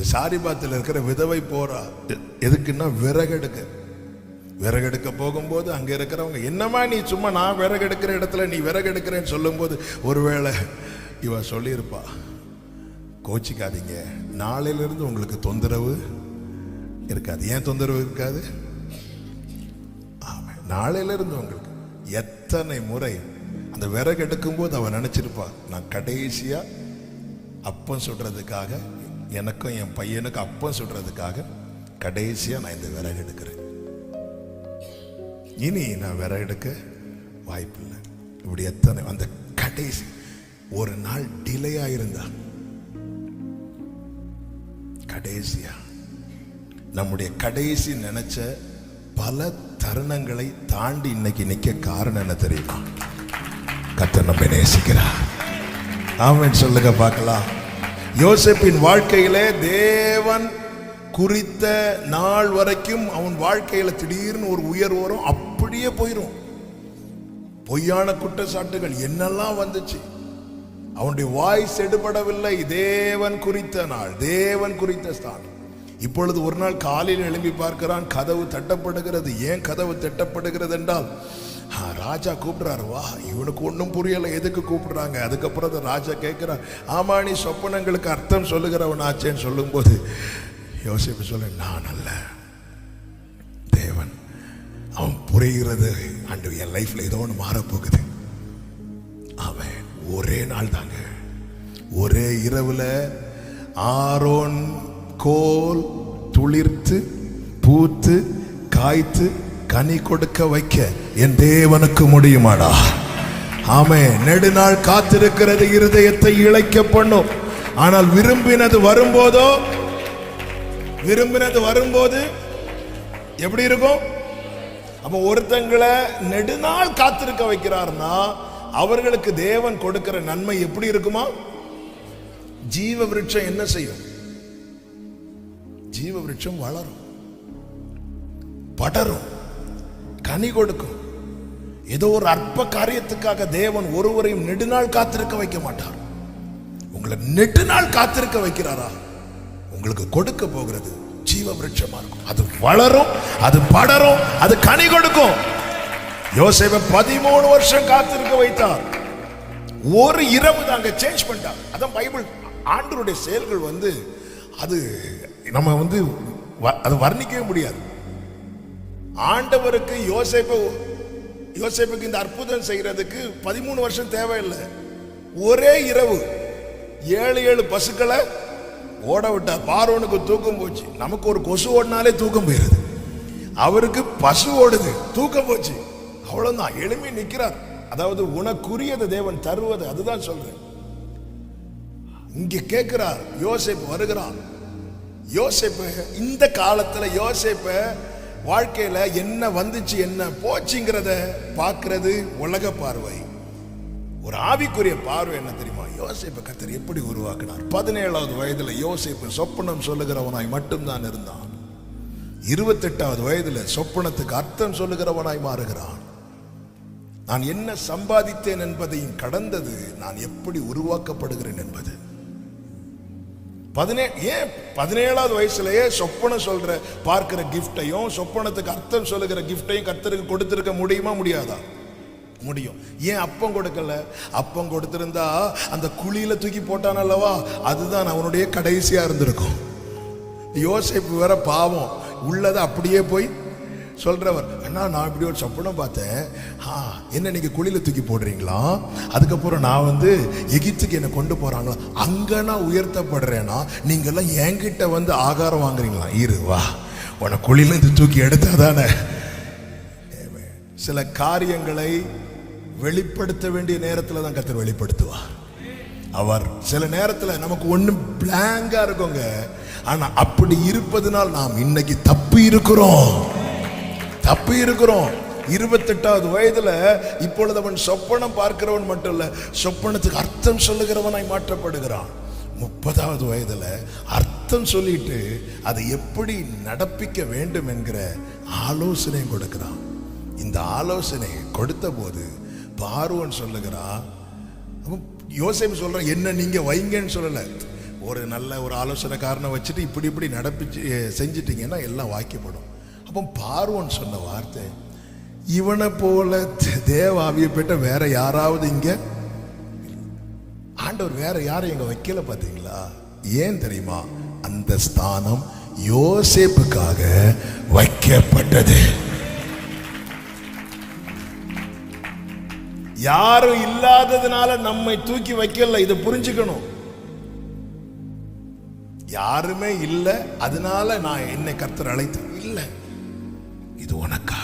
இந்த சாரிபாத்தில் இருக்கிற விதவை போறா. எதுக்குன்னா விறகெடுக்க. விறகெடுக்க போகும்போது அங்கே இருக்கிறவங்க என்னம்மா நீ சும்மா நான் விறகெடுக்கிற இடத்துல நீ விறகெடுக்கிறேன்னு சொல்லும்போது ஒருவேளை இவ சொல்லியிருப்பா கோச்சிக்காதீங்க நாளையிலிருந்து உங்களுக்கு தொந்தரவு இருக்காது. ஏன் தொந்தரவு இருக்காது? ஆமாம் நாளையிலிருந்து உங்களுக்கு எத்தனை முறை அந்த விறகு எடுக்கும்போது அவன் நினச்சிருப்பான் நான் கடைசியாக அப்பம் சொல்கிறதுக்காக எனக்கும் என் பையனுக்கு அப்பம் சுடுறதுக்காக கடைசியாக நான் இந்த விறகு எடுக்கிறேன். இனி நான் விறகு எடுக்க வாய்ப்பு இல்லை இப்படி எத்தனை அந்த கடைசி ஒரு நாள் டிலே ஆயிருந்தா. கடைசியா. நம்முடைய கடைசி நினைச்ச பல தருணங்களை தாண்டி இன்னைக்கு நிற்க காரணம் என்ன தெரியுமா? கத்த நம்ம நேசிக்கிறார். ஆமென். சொல்லுங்க பார்க்கலாம். யோசப்பின் வாழ்க்கையிலே தேவன் குறித்த நாள் வரைக்கும் அவன் வாழ்க்கையில திடீர்னு ஒரு உயர் வரும் அப்படியே போயிடும் பொய்யான குற்றச்சாட்டுகள் என்னெல்லாம் வந்துச்சு? அவனுடைய வாய் செடுபடவில்லை தேவன் குறித்த நாள் தேவன் குறித்த ஸ்தானம். இப்பொழுது ஒரு நாள் காலையில் எழும்பி பார்க்கிறான். கதவு தட்டப்படுகிறது. ஏன் கதவு தட்டப்படுகிறது என்றால் ராஜா கூப்பிடுறாரு. வா இவனுக்கு ஒன்றும் புரியலை. எதுக்கு கூப்பிடுறாங்க? அதுக்கப்புறம் அந்த ராஜா கேட்குறான் ஆமா நீ சொப்பனங்களுக்கு அர்த்தம் சொல்லுகிறவன் ஆச்சேன்னு சொல்லும்போது யோசிப்பு சொல்ல நான் அல்ல. தேவன் அவன் புரிகிறது. அண்டு என் லைஃப்பில் ஏதோ ஒன்று மாறப்போகுது. அவன் ஒரே நாள் தாங்க. ஒரே இரவில் ஆரோன் கோல் துளிர்த்து பூத்து காய்த்து கனி கொடுக்க வைக்க என் தேவனுக்கு முடியுமாடா? ஆமே நெடுநாள் காத்திருக்கிறது இருதயத்தை இழைக்க பண்ணும். ஆனால் விரும்பினது வரும்போதோ? விரும்பினது வரும்போது எப்படி இருக்கும்? அப்ப ஒருத்தங்களை நெடுநாள் காத்திருக்க வைக்கிறார்னா அவர்களுக்கு தேவன் கொடுக்கிற நன்மை எப்படி இருக்குமா? ஜீவ விருட்சம் என்ன செய்யும்? ஜீவ விருட்சம் வளரும் படரும். கனி கொடுக்கும். ஏதோ ஒரு அற்ப காரியத்துக்காக தேவன் ஒருவரையும் நெடுநாள் காத்திருக்க வைக்க மாட்டார். உங்களை நெடுநாள் காத்திருக்க வைக்கிறாரா? உங்களுக்கு கொடுக்க போகிறது ஜீவ விருட்சமா இருக்கும். அது வளரும் அது படரும் அது கனி கொடுக்கும். யோசேப பதிமூணு வருஷம் காத்திருக்க வைத்தார். ஒரு இரவு தாங்க சேஞ்ச் பண்ணிட்டார். அதான் பைபிள் ஆண்டருடைய செயல்கள் வந்து அது நம்ம வந்து வ- அது வர்ணிக்கவே முடியாது. ஆண்டவருக்கு யோசேப்பு யோசேப்புக்கு இந்த அற்புதம் செய்யறதுக்கு பதிமூணு வருஷம் தேவையில்லை. ஒரே இரவு ஏழு ஏழு பசுக்களை ஓட விட்டா பார்வனுக்கு தூக்கம் போச்சு. நமக்கு ஒரு கொசு ஓடினாலே தூக்கம் போயிருது. அவருக்கு பசு ஓடுது தூக்கம் போச்சு. அவ்வளவுதான் எளிமையை நிற்கிறார் அதாவது உனக்குரியது தேவன் தருவது அதுதான் சொல்றேன். இங்க கேட்கிறார் யோசேப்பு வருகிறான் யோசேப்பு இந்த காலத்துல யோசேப்ப வாழ்க்கையில் என்ன வந்துச்சு என்ன போச்சுங்கிறத பார்க்கறது உலக பார்வை. ஒரு ஆவிக்குரிய பார்வை என்ன தெரியுமா? யோசேப்பு கத்தர் எப்படி உருவாக்கினார். பதினேழாவது வயதில் யோசிப்பு சொப்பனம் சொல்லுகிறவனாய் மட்டும்தான் இருந்தான். இருபத்தெட்டாவது வயதில் சொப்பனத்துக்கு அர்த்தம் சொல்லுகிறவனாய் மாறுகிறான். நான் என்ன சம்பாதித்தேன் என்பதையும் கடந்தது நான் எப்படி உருவாக்கப்படுகிறேன் என்பது. பதினே ஏன் பதினேழாவது வயசுலயே சொப்பனம் சொல்ற பார்க்கிற கிஃப்டையும் சொப்பனத்துக்கு அர்த்தம் சொல்லுகிற கிஃப்டையும் கர்த்தருக்கு கொடுத்துருக்க முடியுமா முடியாதா? முடியும். ஏன் அப்பம் கொடுக்கல? அப்பம் கொடுத்திருந்தா அந்த குழியில தூக்கி போட்டான் அல்லவா? அதுதான் அவனுடைய கடைசியா இருந்திருக்கும். யோசிப்பு வேற பாவம். உள்ளதை அப்படியே போய் சொல்கிறவர் அண்ணா நான் இப்படி ஒரு சொப்பனம் பார்த்தேன். ஆ என்ன நீங்கள் குழியில் தூக்கி போடுறீங்களா? அதுக்கப்புறம் நான் வந்து எகிப்துக்கு என்னை கொண்டு போகிறாங்களா அங்கே நான் உயர்த்தப்படுறேன்னா நீங்கள்லாம் என்கிட்ட வந்து ஆகாரம் வாங்குறீங்களா? இரு வா. உன்னை குழியில இது தூக்கி எடுத்தாதானே சில காரியங்களை வெளிப்படுத்த வேண்டிய நேரத்தில் தான் கத்தர் வெளிப்படுத்துவார். அவர் சில நேரத்தில் நமக்கு ஒன்றும் பிளாங்காக இருக்குங்க. ஆனால் அப்படி இருப்பதனால் நாம் இன்னைக்கு தப்பு இருக்கிறோம். தப்பி இருக்கிறோம். இருபத்தெட்டாவது வயதுல இப்பொழுது அவன் சொப்பனம் பார்க்கிறவன் மட்டும் இல்ல சொப்பனத்துக்கு அர்த்தம் சொல்லுகிறவனாய் மாற்றப்படுகிறான். முப்பதாவது வயதுல அர்த்தம் சொல்லிட்டு அதை எப்படி நடப்பிக்க வேண்டும் என்கிற ஆலோசனையும் கொடுக்கிறான். இந்த ஆலோசனை கொடுத்த போது பார்வன் சொல்லுகிறான் அப்ப சொல்கிறான் சொல்றான் என்ன நீங்க வைங்கன்னு சொல்லல. ஒரு நல்ல ஒரு ஆலோசனைக்காரனை வச்சுட்டு இப்படி இப்படி நடப்பிச்சு செஞ்சிட்டீங்கன்னா எல்லாம் வாக்கியப்படும் அப்போ பார்வன் சொன்ன வார்த்தை இவனை போல தேவ ஆவியை வேற யாராவது இங்க ஆண்டவர் வேற யாரும் இங்க வைக்கல பாத்தீங்களா? ஏன் தெரியுமா? அந்த ஸ்தானம் யோசேப்புக்காக வைக்கப்பட்டது. யாரும் இல்லாததுனால நம்மை தூக்கி வைக்கல இதை புரிஞ்சுக்கணும். யாருமே இல்லை அதனால நான் என்னை கர்த்தர் அழைத்து இல்லை இது உனக்கா